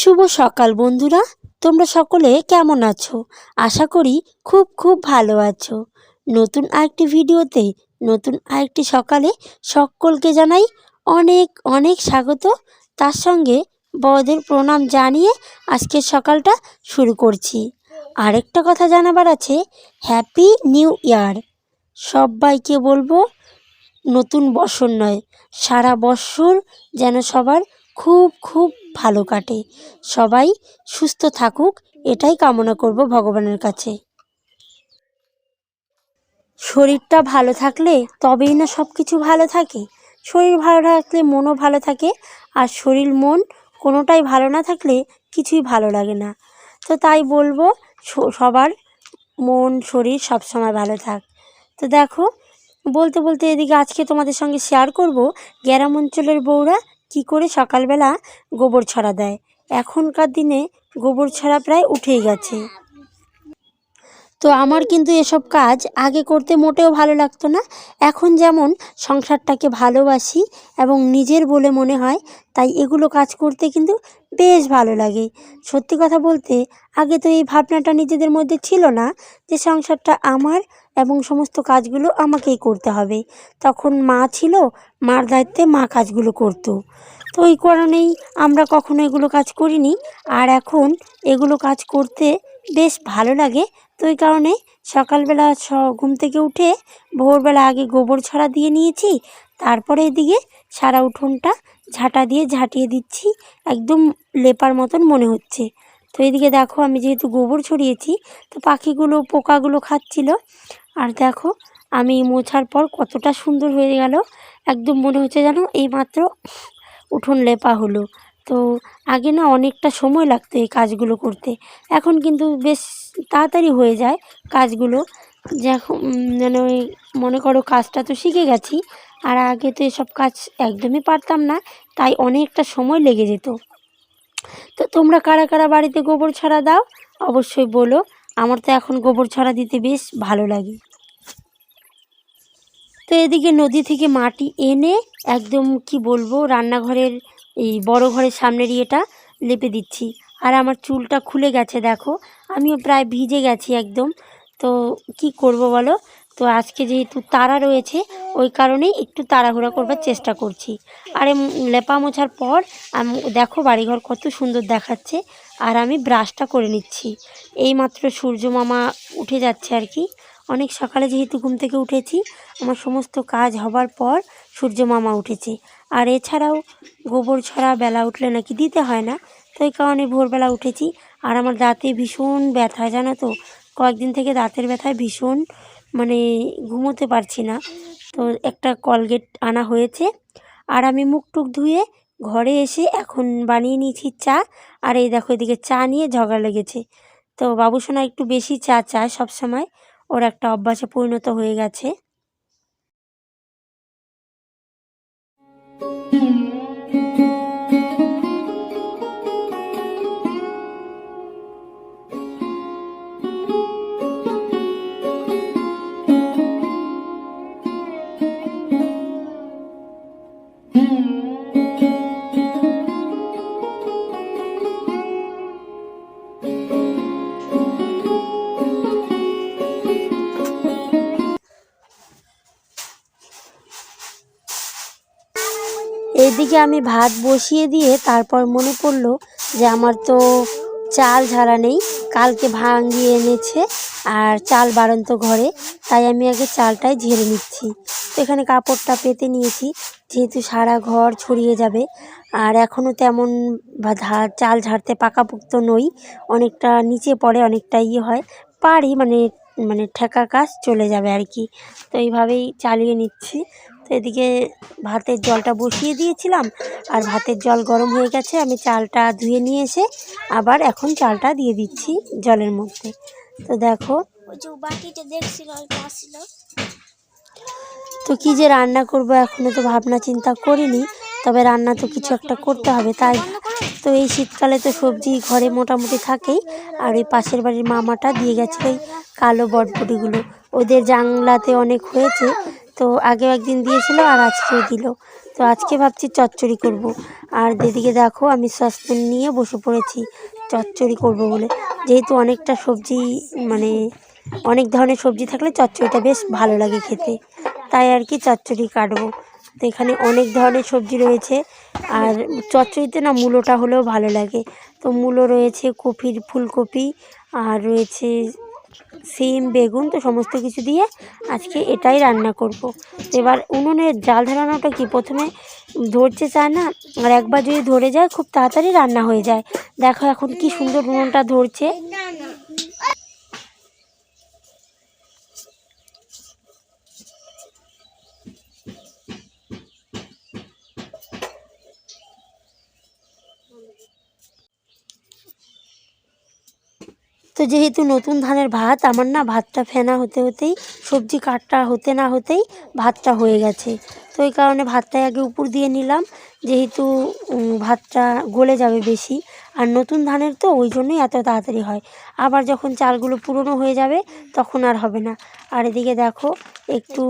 শুভ সকাল বন্ধুরা। তোমরা সকলে কেমন আছো? আশা করি খুব খুব ভালো আছো। নতুন আরেকটি ভিডিওতে, নতুন আরেকটি সকালে সকলকে জানাই অনেক অনেক স্বাগত। তার সঙ্গে বড়দের প্রণাম জানিয়ে আজকের সকালটা শুরু করছি। আরেকটা কথা জানাবার আছে হ্যাপি নিউ ইয়ার সবাইকে বলব, নতুন বছর নয়, সারা বছর যেন সবার খুব খুব ভালো কাটে। সবাই সুস্থ থাকুক, এটাই কামনা করব ভগবানের কাছে। শরীরটা ভালো থাকলে তবেই না সব কিছু ভালো থাকে। শরীর ভালো থাকলে মনও ভালো থাকে, আর শরীর, মন কোনোটাই ভালো না থাকলে কিছুই ভালো লাগে না। তো তাই বলব সবার মন, শরীর সব সময় ভালো থাক। তো দেখো, বলতে বলতে এদিকে আজকে তোমাদের সঙ্গে শেয়ার করব গ্রাম অঞ্চলের বউরা কি করে সকালবেলা গোবর ছড়া দেয়? এখনকার দিনে গোবর ছড়া প্রায় উঠেই গেছে। তো আমার কিন্তু এসব কাজ আগে করতে মোটেও ভালো লাগতো না। এখন যেমন সংসারটাকে ভালোবাসি এবং নিজের বলে মনে হয়, তাই এগুলো কাজ করতে কিন্তু বেশ ভালো লাগে। সত্যি কথা বলতে, আগে তো এই ভাবনাটা নিজেদের মধ্যে ছিল না যে সংসারটা আমার এবং সমস্ত কাজগুলো আমাকেই করতে হবে। তখন মা ছিল, মার দায়িত্বে মা কাজগুলো করতো। তো ওই কারণেই আমরা কখনো এগুলো কাজ করিনি। আর এখন এগুলো কাজ করতে বেশ ভালো লাগে। তো ওই কারণে সকালবেলা স, ঘুম থেকে উঠে ভোরবেলা আগে গোবর ছড়া দিয়ে নিয়েছি, তারপরে এদিকে সারা উঠোনটা ঝাঁটা দিয়ে ঝাঁটিয়ে দিচ্ছি, একদম লেপার মতন মনে হচ্ছে। তো এদিকে দেখো আমি যেহেতু গোবর ছড়িয়েছি, তো পাখিগুলো, পোকাগুলো খাচ্ছিল। আর দেখো আমি মোছার পর কতটা সুন্দর হয়ে গেল, একদম মনে হচ্ছে যেন এইমাত্র উঠোন লেপা হলো। তো আগে না অনেকটা সময় লাগতো এই কাজগুলো করতে। এখন কিন্তু বেশ তাড়াতাড়ি হয়ে যায় কাজগুলো। যখন মানে ওই মনে করো কাজটা তো শিখে গেছি, আর আগে তো এসব কাজ একদমই পারতাম না, তাই অনেকটা সময় লেগে যেত। তো তোমরা কারা কারা বাড়িতে গোবর ছড়া দাও? অবশ্যই বলো, আমার তো এখন গোবর ছড়া দিতে বেশ ভালো লাগে। তো এদিকে নদী থেকে মাটি এনে একদম কি বলব, রান্নাঘরের এই বড় ঘরের সামনের ইয়েটা লেপে দিচ্ছি। আর আমার চুলটা খুলে গেছে, দেখো। আমিও প্রায় ভিজে গেছি একদম। তো কি করব বলো? তো আজকে যেহেতু তারা রয়েছে, ওই কারণেই একটু তাড়াহুড়া করবার চেষ্টা করছি। আর লেপা মোছার পর আম, দেখো বাড়িঘর কত সুন্দর দেখাচ্ছে। আর আমি ব্রাশটা করে নিচ্ছি। এইমাত্র সূর্য মামা উঠে যাচ্ছে আর কি। অনেক সকালে যেহেতু ঘুম থেকে উঠেছি, আমার সমস্ত কাজ হবার পর সূর্য মামা উঠেছে। আর এছাড়াও গোবর ছড়া বেলা উঠলে নাকি দিতে হয় না, তো এই কারণে ভোরবেলা উঠেছি। আর আমার দাঁতে ভীষণ ব্যথা, জানো তো? কয়েকদিন থেকে দাঁতের ব্যথায় ভীষণ মানে ঘুমোতে পারছি না। তো একটা কলগেট আনা হয়েছে। আর আমি মুখ টুক ধুয়ে ঘরে এসে এখন বানিয়ে নিয়েছি চা। আর এই দেখো এদিকে চা নিয়ে ঝগড়া লেগেছে। তো বাবুসোনা একটু বেশি চা চায় সব সময় ওর একটা অভ্যাসে পরিণত হয়ে গেছে। এদিকে আমি ভাত বসিয়ে দিয়ে তারপর মনে পড়ল যে আমার তো চাল ঝাড়া নেই, কালকে ভাঙিয়ে এনেছে আর চাল বাড়ন্ত ঘরে, তাই আমি আগে চালটাই ঝেড়ে নিচ্ছি। তো এখানে কাপড়টা পেতে নিয়েছি, যেহেতু সারা ঘর ছড়িয়ে যাবে, আর এখনও তেমন চাল ঝাড়তে পাকাপোক্ত নই, অনেকটা নিচে পড়ে, অনেকটা ইয়ে হয় পারি মানে মানে ঠেকা কাজ চলে যাবে আর কি। তো এইভাবেই চালিয়ে নিচ্ছি। তো এদিকে ভাতের জলটা বসিয়ে দিয়েছিলাম আর ভাতের জল গরম হয়ে গেছে। আমি চালটা ধুয়ে নিয়ে এসে আবার এখন চালটা দিয়ে দিচ্ছি জলের মধ্যে। তো দেখো। ওই দেখছিল আসছিল তো কী যে রান্না করব এখনও তো ভাবনা চিন্তা করিনি তবে রান্না তো কিছু একটা করতে হবে তাই। তো এই শীতকালে তো সবজি ঘরে মোটামুটি থাকেই আর ওই পাশের বাড়ির মামাটা দিয়ে গেছিল ওই কালো বটবটিগুলো। ওদের জাংলাতে অনেক হয়েছে তো আগেও একদিন দিয়েছিল আর আজকেও দিল। তো আজকে ভাবছি চচ্চড়ি করব। আর দিদিকে দেখো, আমি সসপ্যান নিয়ে বসে পড়েছি। চচ্চড়ি করব বলে। যেহেতু অনেকটা সবজি মানে অনেক ধরনের সবজি থাকলে চচ্চড়িটা বেশ ভালো লাগে খেতে। তাই আর কি চচ্চড়ি কাটবো। তো এখানে অনেক ধরনের সবজি রয়েছে। আর চচ্চড়িতে না মূলোটা হলেও ভালো লাগে। তো মূলো রয়েছে কপির ফুলকপি, আর রয়েছে সিম, বেগুন, তো সমস্ত কিছু দিয়ে আজকে এটাই রান্না করব। এবার উনুনের জাল ধরানোটা কি? প্রথমে ধরতে চায় না, আর একবার যদি ধরে যায়, খুব তাড়াতাড়ি রান্না হয়ে যায়। দেখো এখন কি সুন্দর উনুনটা ধরছে। তো যেহেতু নতুন ধানের ভাত, আমার না ভাতটা ফেনা হতে হতেই, সবজি কাটটা হতে না হতেই ভাতটা হয়ে গেছে। তো এই কারণে ভাতটাই আগে উপর দিয়ে নিলাম, যেহেতু ভাতটা গলে যাবে বেশি। আর নতুন ধানের তো ওই জন্যই এত তাড়াতাড়ি হয়। আবার যখন চালগুলো পুরনো হয়ে যাবে, তখন আর হবে না। আর এদিকে দেখো, একটু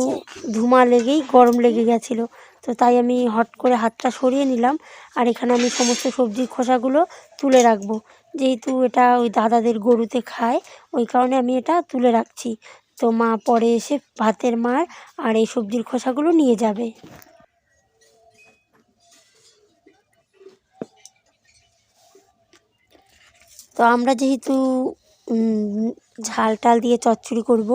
ধুমা লেগেই গরম লেগে গেছিল। তো তাই আমি হট করে হাতটা সরিয়ে নিলাম। আর এখানে আমি সমস্ত সবজির খোসাগুলো তুলে রাখব। যেহেতু এটা ওই দাদাদের গরুতে খায়, ওই কারণে আমি এটা তুলে রাখছি। তো মা পরে এসে ভাতের মার আর এই সবজির খোসাগুলো নিয়ে যাবে। তো আমরা যেহেতু ঝাল টাল দিয়ে চচ্চড়ি করব।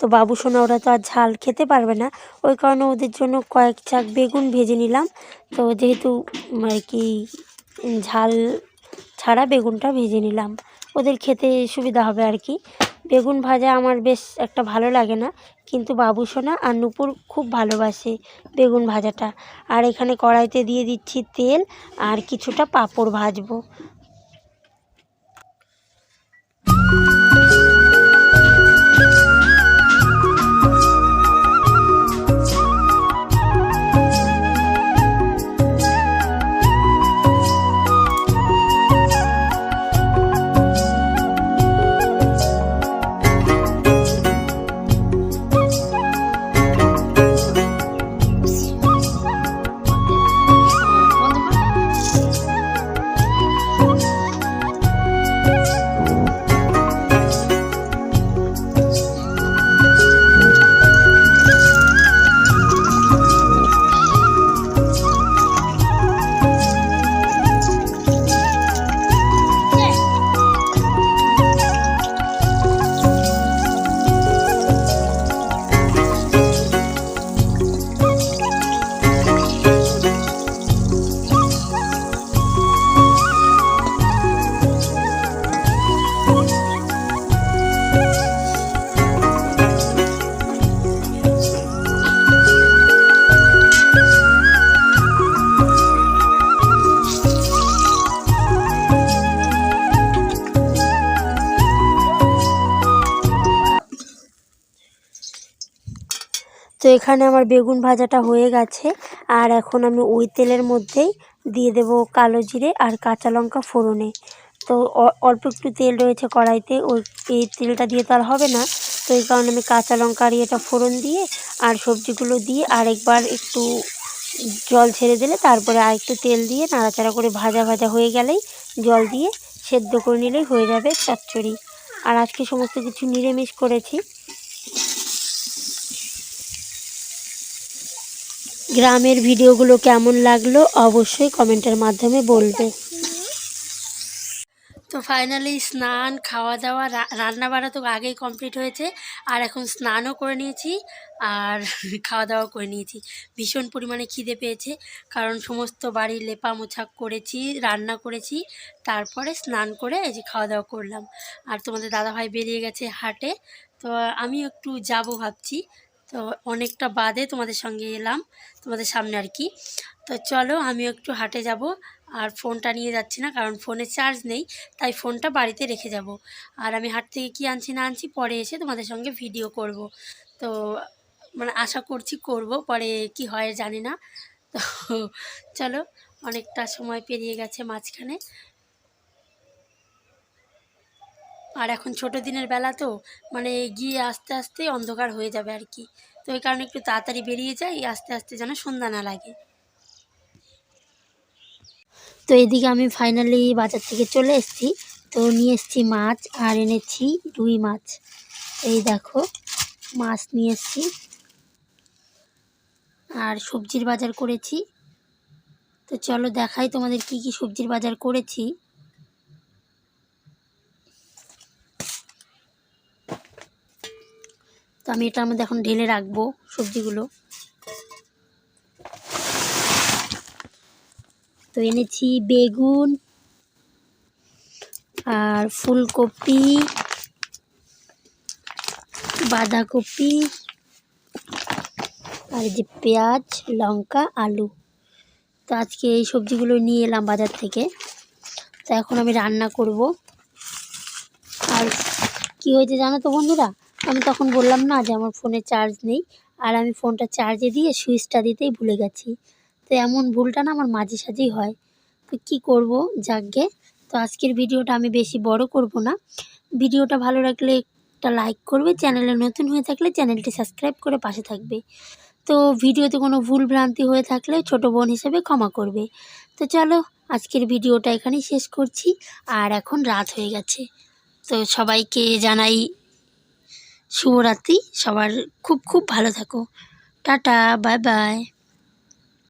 তো বাবু সোনা ওরা তো আর ঝাল খেতে পারবে না। ওই কারণে ওদের জন্য কয়েক চাক বেগুন ভেজে নিলাম। তো যেহেতু আর কি ঝাল ছাড়া বেগুনটা ভেজে নিলাম। ওদের খেতে সুবিধা হবে আর কি। বেগুন ভাজা আমার বেশ একটা ভালো লাগে না। কিন্তু বাবু সোনা আর নুপুর খুব ভালোবাসে বেগুন ভাজাটা। আর এখানে কড়াইতে দিয়ে দিচ্ছি তেল, আর কিছুটা পাঁপড় ভাজবো। এখানে আমার বেগুন ভাজাটা হয়ে গেছে। আর এখন আমি ওই তেলের মধ্যেই দিয়ে দেব কালো জিরে আর কাঁচা লঙ্কা ফোড়নে। তো অল্প একটু তেল রয়েছে কড়াইতে, ওই, এই তেলটা দিয়ে তো আর হবে না। তো এই কারণে আমি কাঁচা লঙ্কা আর এটা ফোড়ন দিয়ে আর সবজিগুলো দিয়ে আরেকবার একটু জল ছেড়ে দিলে তারপরে আর একটু তেল দিয়ে নাড়াচাড়া করে ভাজা ভাজা হয়ে গেলেই জল দিয়ে সেদ্ধ করে নিলেই হয়ে যাবে চচ্চড়ি। আর আজকে সমস্ত কিছু নিরামিষ করেছি। গ্রামের ভিডিওগুলো কেমন লাগল অবশ্যই কমেন্টের মাধ্যমে বলবে। তো ফাইনালি স্নান, খাওয়া দাওয়া রান্না বাড়া তো আগেই কমপ্লিট হয়েছে। আর এখন স্নানও করে নিয়েছি আর খাওয়া দাওয়া করে নিয়েছি। ভীষণ পরিমাণে খিদে পেয়েছে কারণ সমস্ত বাড়ি লেপা মোছা করেছি, রান্না করেছি, তারপরে স্নান করে এই যে খাওয়া দাওয়া করলাম। আর তোমাদের দাদাভাই বেরিয়ে গেছে হাটে, তো আমি একটু যাব ভাবছি। তো অনেকটা বাদে তোমাদের সঙ্গে এলাম, তোমাদের সামনে আর কি। তো চলো আমি একটু হাটে যাব, আর ফোনটা নিয়ে যাচ্ছি না, কারণ ফোনে চার্জ নেই, তাই ফোনটা বাড়িতে রেখে যাব। আর আমি হাট থেকে কি আনছি না আনছি পরে এসে তোমাদের সঙ্গে ভিডিও করব। তো মানে আশা করছি করব, পরে কি হয় জানি না। তো চলো, অনেকটা সময় পেরিয়ে গেছে মাঝখানে। আর এখন ছোটো দিনের বেলা তো মানে গিয়ে আস্তে আস্তে অন্ধকার হয়ে যাবে আর কি। তো ওই কারণে একটু তাড়াতাড়ি বেরিয়ে যাই, আস্তে আস্তে যেন সন্ধ্যা না লাগে। তো এদিকে আমি ফাইনালি বাজার থেকে চলে এসেছি। তো নিয়ে এসেছি মাছ আর এনেছি রুই মাছ। এই দেখো, মাছ নিয়ে এসেছি। আর সবজির বাজার করেছি। তো চলো দেখাই তোমাদের কি কি সবজির বাজার করেছি। আমি এটার মধ্যে এখন ঢেলে রাখব সবজিগুলো। তো এনেছি বেগুন আর ফুলকপি, বাঁধাকপি, আর যে পেঁয়াজ, লঙ্কা, আলু। তো আজকে এই সবজিগুলো নিয়ে এলাম বাজার থেকে। তো এখন আমি রান্না করব। আর কি হয়েছে জানো তো বন্ধুরা? আমি তখন বললাম না যে আমার ফোনে চার্জ নেই। আর আমি ফোনটা চার্জে দিয়ে সুইচটা দিতেই ভুলে গেছি। তো এমন ভুলটা না আমার মাঝে সাঝেই হয়। তো কী করব? যাকগে। তো আজকের ভিডিওটা আমি বেশি বড় করব না। ভিডিওটা ভালো লাগলে একটা লাইক করবে। চ্যানেলে নতুন হয়ে থাকলে চ্যানেলটি সাবস্ক্রাইব করে পাশে থাকবে। তো ভিডিওতে কোনো ভুল ভ্রান্তি হয়ে থাকলে ছোট বোন হিসেবে ক্ষমা করবে। তো চলো, আজকের ভিডিওটা এখানেই শেষ করছি। আর এখন রাত হয়ে গেছে। তো সবাইকে জানাই শুভরাত্রি সবার খুব খুব ভালো থাকো। Tata bye bye.